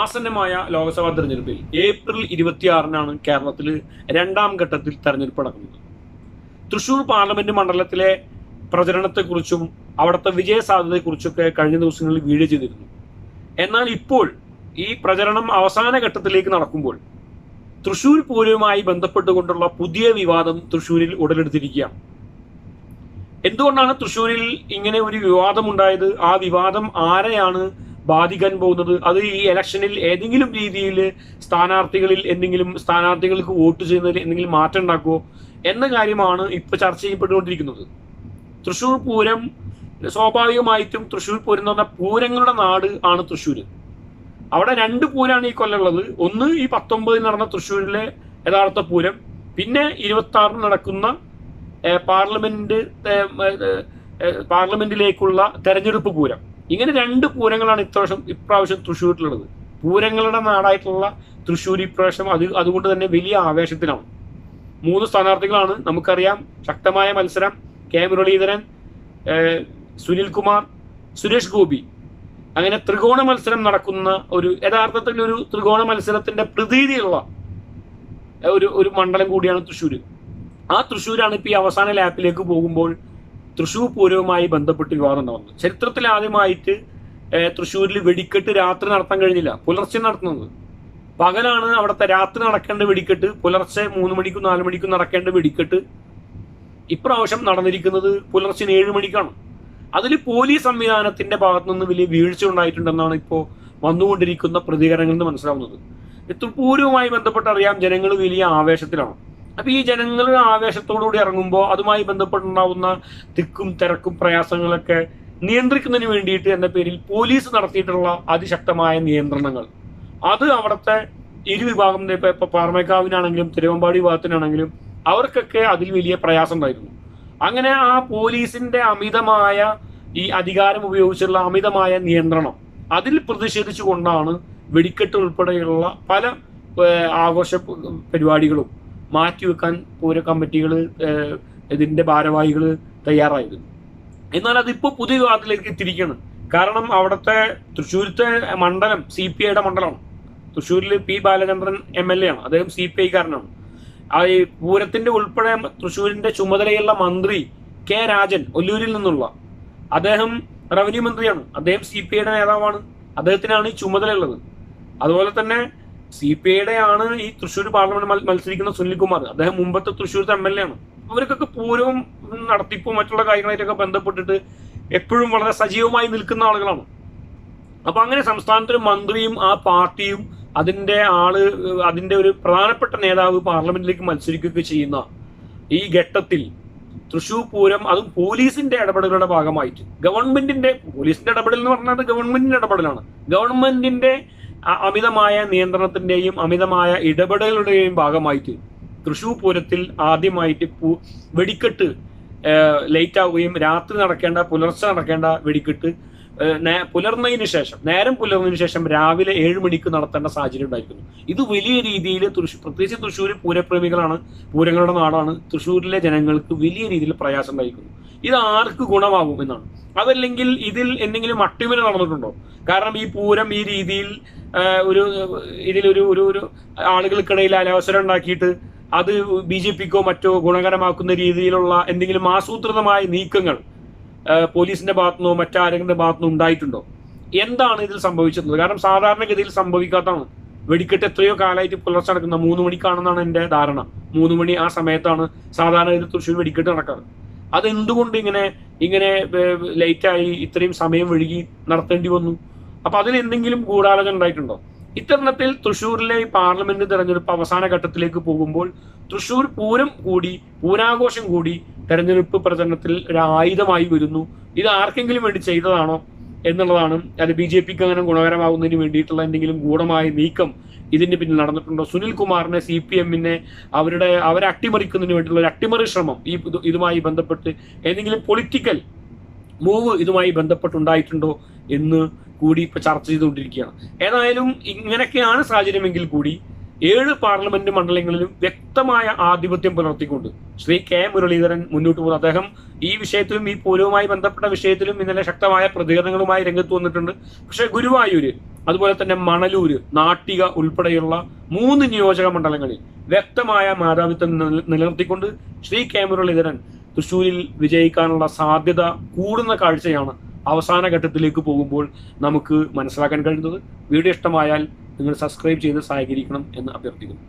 ആസന്നമായ ലോക്സഭാ തെരഞ്ഞെടുപ്പിൽ ഏപ്രിൽ ഇരുപത്തിയാറിനാണ് കേരളത്തിൽ രണ്ടാം ഘട്ടത്തിൽ തെരഞ്ഞെടുപ്പ് നടക്കുന്നത്. തൃശൂർ പാർലമെന്റ് മണ്ഡലത്തിലെ പ്രചരണത്തെക്കുറിച്ചും അവിടുത്തെ വിജയ സാധ്യതയെക്കുറിച്ചൊക്കെ കഴിഞ്ഞ ദിവസങ്ങളിൽ വീഡിയോ ചെയ്തിരുന്നു. എന്നാൽ ഇപ്പോൾ ഈ പ്രചരണം അവസാന ഘട്ടത്തിലേക്ക് നടക്കുമ്പോൾ തൃശൂർ പൂരവുമായി ബന്ധപ്പെട്ടുകൊണ്ടുള്ള പുതിയ വിവാദം തൃശൂരിൽ ഉടലെടുത്തിരിക്കുകയാണ്. എന്തുകൊണ്ടാണ് തൃശൂരിൽ ഇങ്ങനെ ഒരു വിവാദം ഉണ്ടായത് ആ വിവാദം ആരെയാണ് ബാധിക്കാൻ പോകുന്നത് അത് ഈ ഇലക്ഷനിൽ ഏതെങ്കിലും രീതിയിൽ സ്ഥാനാർത്ഥികളിൽ എന്തെങ്കിലും സ്ഥാനാർത്ഥികൾക്ക് വോട്ട് ചെയ്യുന്നതിൽ എന്തെങ്കിലും മാറ്റം ഉണ്ടാക്കുമോ എന്ന കാര്യമാണ് ഇപ്പൊ ചർച്ച ചെയ്യപ്പെട്ടുകൊണ്ടിരിക്കുന്നത്. തൃശ്ശൂർ പൂരം സ്വാഭാവികമായിട്ടും തൃശ്ശൂർ പൂരം എന്ന് പറഞ്ഞാൽ പൂരങ്ങളുടെ നാട് ആണ് തൃശ്ശൂർ അവിടെ രണ്ട് പൂരാണ് ഈ കൊല്ലമുള്ളത്. ഒന്ന് ഈ പത്തൊമ്പതിൽ നടന്ന തൃശ്ശൂരിലെ യഥാർത്ഥ പൂരം പിന്നെ ഇരുപത്തി ആറിന് നടക്കുന്ന പാർലമെന്റ് പാർലമെന്റിലേക്കുള്ള തെരഞ്ഞെടുപ്പ് പൂരം. ഇങ്ങനെ രണ്ട് പൂരങ്ങളാണ് ഇപ്രാവശ്യം ഇപ്രാവശ്യം തൃശ്ശൂരിലുള്ളത്. പൂരങ്ങളുടെ നാടായിട്ടുള്ള തൃശ്ശൂർ ഇപ്രാവശ്യം അത് അതുകൊണ്ട് തന്നെ വലിയ ആവേശത്തിലാണ്. മൂന്ന് സ്ഥാനാർത്ഥികളാണ് നമുക്കറിയാം. ശക്തമായ മത്സരം. കെ മുരളീധരൻ സുനിൽ കുമാർ സുരേഷ് ഗോപി. അങ്ങനെ ത്രികോണ മത്സരം നടക്കുന്ന ഒരു യഥാർത്ഥത്തിൽ ഒരു ത്രികോണ മത്സരത്തിന്റെ പ്രതീതിയുള്ള ഒരു ഒരു മണ്ഡലം കൂടിയാണ് തൃശ്ശൂർ ആ തൃശ്ശൂരാണ് ഇപ്പൊ ഈ അവസാന ലാപ്പിലേക്ക് പോകുമ്പോൾ തൃശ്ശൂർ പൂരവുമായി ബന്ധപ്പെട്ട് വിവാദം ഉണ്ടാവുന്നത് ചരിത്രത്തിൽ ആദ്യമായിട്ട് തൃശ്ശൂരിൽ വെടിക്കെട്ട് രാത്രി നടത്താൻ കഴിഞ്ഞില്ല. പുലർച്ചെ നടത്തുന്നത് പകലാണ് അവിടുത്തെ രാത്രി നടക്കേണ്ട വെടിക്കെട്ട് പുലർച്ചെ മൂന്ന് മണിക്കും നാല് മണിക്കും നടക്കേണ്ട വെടിക്കെട്ട് ഇപ്രാവശ്യം നടന്നിരിക്കുന്നത് പുലർച്ചെ ഏഴ് മണിക്കാണ്. അതിൽ പോലീസ് സംവിധാനത്തിന്റെ ഭാഗത്തു നിന്ന് വലിയ വീഴ്ച ഉണ്ടായിട്ടുണ്ടെന്നാണ് ഇപ്പോൾ വന്നുകൊണ്ടിരിക്കുന്ന പ്രതികരണങ്ങളിൽ നിന്ന് മനസ്സിലാവുന്നത്. തൃപ്പൂരുമായി ബന്ധപ്പെട്ട് അറിയാം ജനങ്ങൾ വലിയ ആവേശത്തിലാണ്. അപ്പൊ ഈ ജനങ്ങളുടെ ആവേശത്തോടുകൂടി ഇറങ്ങുമ്പോൾ അതുമായി ബന്ധപ്പെട്ടുണ്ടാവുന്ന തിക്കും തിരക്കും പ്രയാസങ്ങളൊക്കെ നിയന്ത്രിക്കുന്നതിന് വേണ്ടിയിട്ട് എന്ന പേരിൽ പോലീസ് നടത്തിയിട്ടുള്ള അതിശക്തമായ നിയന്ത്രണങ്ങൾ. അത് അവിടുത്തെ ഇരുവിഭാഗം ഇപ്പൊ ഇപ്പൊ പാറമേക്കാവിനാണെങ്കിലും തിരുവമ്പാടി വിഭാഗത്തിനാണെങ്കിലും അവർക്കൊക്കെ അതിൽ വലിയ പ്രയാസം ഉണ്ടായിരുന്നു. അങ്ങനെ ആ പോലീസിന്റെ അമിതമായ ഈ അധികാരം ഉപയോഗിച്ചുള്ള അമിതമായ നിയന്ത്രണം അതിൽ പ്രതിഷേധിച്ചുകൊണ്ടാണ് വെടിക്കെട്ട് ഉൾപ്പെടെയുള്ള പല ആഘോഷ പരിപാടികളും മാറ്റിവെക്കാൻ പൂര കമ്മിറ്റികൾ ഇതിന്റെ ഭാരവാഹികൾ തയ്യാറായിരുന്നു. എന്നാൽ അതിപ്പോ പുതിയ വിവാദത്തിലേക്ക് എത്തിയിരിക്കുകയാണ്. കാരണം അവിടുത്തെ തൃശ്ശൂരത്തെ മണ്ഡലം സി പി ഐയുടെ മണ്ഡലമാണ്. തൃശ്ശൂരിൽ P Balachandran M L A ആണ്. അദ്ദേഹം സി പി ഐക്കാരനാണ്. ആ ഈ പൂരത്തിന്റെ ഉൾപ്പെടെ തൃശ്ശൂരിന്റെ ചുമതലയുള്ള മന്ത്രി കെ രാജൻ ഒല്ലൂരിൽ നിന്നുള്ള അദ്ദേഹം റവന്യൂ മന്ത്രിയാണ്. അദ്ദേഹം സി പി ഐയുടെ നേതാവാണ്. അദ്ദേഹത്തിനാണ് ഈ ചുമതലയുള്ളത്. അതുപോലെ തന്നെ സി പി ഐയുടെ ആണ് ഈ തൃശ്ശൂർ പാർലമെന്റ് മത്സരിക്കുന്ന സുനിൽകുമാർ. അദ്ദേഹം മുമ്പത്തെ തൃശ്ശൂരത്തെ എം എൽ എ ആണ്. അവർക്കൊക്കെ പൂരവും നടത്തിപ്പും മറ്റുള്ള കാര്യങ്ങളായിട്ടൊക്കെ ബന്ധപ്പെട്ടിട്ട് എപ്പോഴും വളരെ സജീവമായി നിൽക്കുന്ന ആളുകളാണ്. അപ്പൊ അങ്ങനെ സംസ്ഥാനത്തൊരു മന്ത്രിയും ആ പാർട്ടിയും അതിന്റെ ആൾ അതിന്റെ ഒരു പ്രധാനപ്പെട്ട നേതാവ് പാർലമെന്റിലേക്ക് മത്സരിക്കുകയൊക്കെ ചെയ്യുന്ന ഈ ഘട്ടത്തിൽ തൃശൂർ പൂരം അതും പോലീസിന്റെ ഇടപെടലുകളുടെ ഭാഗമായിട്ട്. ഗവൺമെന്റിന്റെ പോലീസിന്റെ ഇടപെടൽ എന്ന് പറഞ്ഞാൽ ഗവൺമെന്റിന്റെ ഇടപെടലാണ്. ഗവൺമെന്റിന്റെ അമിതമായ നിയന്ത്രണത്തിന്റെയും അമിതമായ ഇടപെടലുകളുടെയും ഭാഗമായിട്ട് തൃശൂർ പൂരത്തിൽ ആദ്യമായിട്ട് പൂ വെടിക്കെട്ട് ലേറ്റ് ആവുകയും രാത്രി നടക്കേണ്ട പുലർച്ചെ നടക്കേണ്ട വെടിക്കെട്ട് പുലർന്നതിന് ശേഷം നേരം പുലർന്നതിന് ശേഷം രാവിലെ ഏഴ് മണിക്ക് നടത്തേണ്ട സാഹചര്യം ഉണ്ടായിരിക്കുന്നു. ഇത് വലിയ രീതിയിൽ തൃശ്ശൂർ പ്രത്യേകിച്ച് തൃശ്ശൂർ പൂരപ്രേമികളാണ് പൂരങ്ങളുടെ നാടാണ് തൃശ്ശൂരിലെ ജനങ്ങൾക്ക് വലിയ രീതിയിൽ പ്രയാസം ഉണ്ടായിരിക്കുന്നു. ഇത് ആർക്ക് ഗുണമാകും എന്നാണ്. അതല്ലെങ്കിൽ ഇതിൽ എന്തെങ്കിലും അട്ടിമറി നടന്നിട്ടുണ്ടോ? കാരണം ഈ പൂരം ഈ രീതിയിൽ ഒരു ഇതിലൊരു ഒരു ഒരു ആളുകൾക്കിടയിൽ അനവസരം ഉണ്ടാക്കിയിട്ട് അത് ബി ജെ പിക്കോ മറ്റോ ഗുണകരമാക്കുന്ന രീതിയിലുള്ള എന്തെങ്കിലും ആസൂത്രിതമായ നീക്കങ്ങൾ പോലീസിന്റെ ഭാഗത്തുനിന്നോ മറ്റാരെങ്കിലും ഭാഗത്തുനിന്നോ ഉണ്ടായിട്ടുണ്ടോ? എന്താണ് ഇതിൽ സംഭവിച്ചത് കാരണം സാധാരണഗതിയിൽ സംഭവിക്കാത്തതാണ്. വെടിക്കെട്ട് എത്രയോ കാലമായിട്ട് പുലർച്ചെ നടക്കുന്ന മൂന്ന് മണിക്കാണെന്നാണ് എന്റെ ധാരണ. മൂന്ന് മണി ആ സമയത്താണ് സാധാരണ ഇത് തൃശ്ശൂർ വെടിക്കെട്ട് നടക്കാറ്. അതെന്തുകൊണ്ട് ഇങ്ങനെ ഇങ്ങനെ ലേറ്റായി ഇത്രയും സമയം വഴുകി നടത്തേണ്ടി വന്നു? അപ്പൊ അതിൽ എന്തെങ്കിലും ഗൂഢാലോചന ഉണ്ടായിട്ടുണ്ടോ? ഇത്തരണത്തിൽ തൃശ്ശൂരിലെ പാർലമെന്റ് തെരഞ്ഞെടുപ്പ് അവസാന ഘട്ടത്തിലേക്ക് പോകുമ്പോൾ തൃശ്ശൂർ പൂരം കൂടി പൂരാഘോഷം കൂടി തെരഞ്ഞെടുപ്പ് പ്രചരണത്തിൽ ഒരു ആയുധമായി വരുന്നു. ഇത് ആർക്കെങ്കിലും വേണ്ടി ചെയ്തതാണോ എന്നുള്ളതാണ് അത് ബി ജെ പിക്ക് അങ്ങനെ ഗുണകരമാകുന്നതിന് വേണ്ടിയിട്ടുള്ള എന്തെങ്കിലും ഗൂഢമായ നീക്കം ഇതിന് പിന്നിൽ നടന്നിട്ടുണ്ടോ? സുനിൽ കുമാറിനെ സി പി എമ്മിനെ അവരുടെ അവരെ അട്ടിമറിക്കുന്നതിന് വേണ്ടിയിട്ടുള്ള ഒരു അട്ടിമറി ശ്രമം ഈ ഇതുമായി ബന്ധപ്പെട്ട് ഏതെങ്കിലും പൊളിറ്റിക്കൽ മൂവ് ഇതുമായി ബന്ധപ്പെട്ടുണ്ടായിട്ടുണ്ടോ എന്ന് കൂടി ഇപ്പൊ ചർച്ച ചെയ്തുകൊണ്ടിരിക്കുകയാണ്. ഏതായാലും ഇങ്ങനെയൊക്കെയാണ് സാഹചര്യമെങ്കിൽ കൂടി ഏഴ് പാർലമെന്റ് മണ്ഡലങ്ങളിലും വ്യക്തമായ ആധിപത്യം പുലർത്തിക്കൊണ്ട് ശ്രീ കെ മുരളീധരൻ മുന്നോട്ട് പോകുന്നു. അദ്ദേഹം ഈ വിഷയത്തിലും ഈ പോലവുമായി ബന്ധപ്പെട്ട വിഷയത്തിലും ഇന്നലെ ശക്തമായ പ്രതികരണങ്ങളുമായി രംഗത്ത് വന്നിട്ടുണ്ട്. പക്ഷെ ഗുരുവായൂര് അതുപോലെ തന്നെ മണലൂര് നാട്ടിക ഉൾപ്പെടെയുള്ള മൂന്ന് നിയോജക മണ്ഡലങ്ങളിൽ വ്യക്തമായ മാതാപിത്വം നിലനിർത്തിക്കൊണ്ട് ശ്രീ കെ മുരളീധരൻ തൃശ്ശൂരിൽ വിജയിക്കാനുള്ള സാധ്യത കൂടുന്ന കാഴ്ചയാണ് അവസാന ഘട്ടത്തിലേക്ക് പോകുമ്പോൾ നമുക്ക് മനസ്സിലാക്കാൻ കഴിയുന്നത് വീഡിയോ ഇഷ്ടമായാൽ നിങ്ങൾ സബ്സ്ക്രൈബ് ചെയ്ത് സഹകരിക്കണം എന്ന് അഭ്യർത്ഥിക്കുന്നു.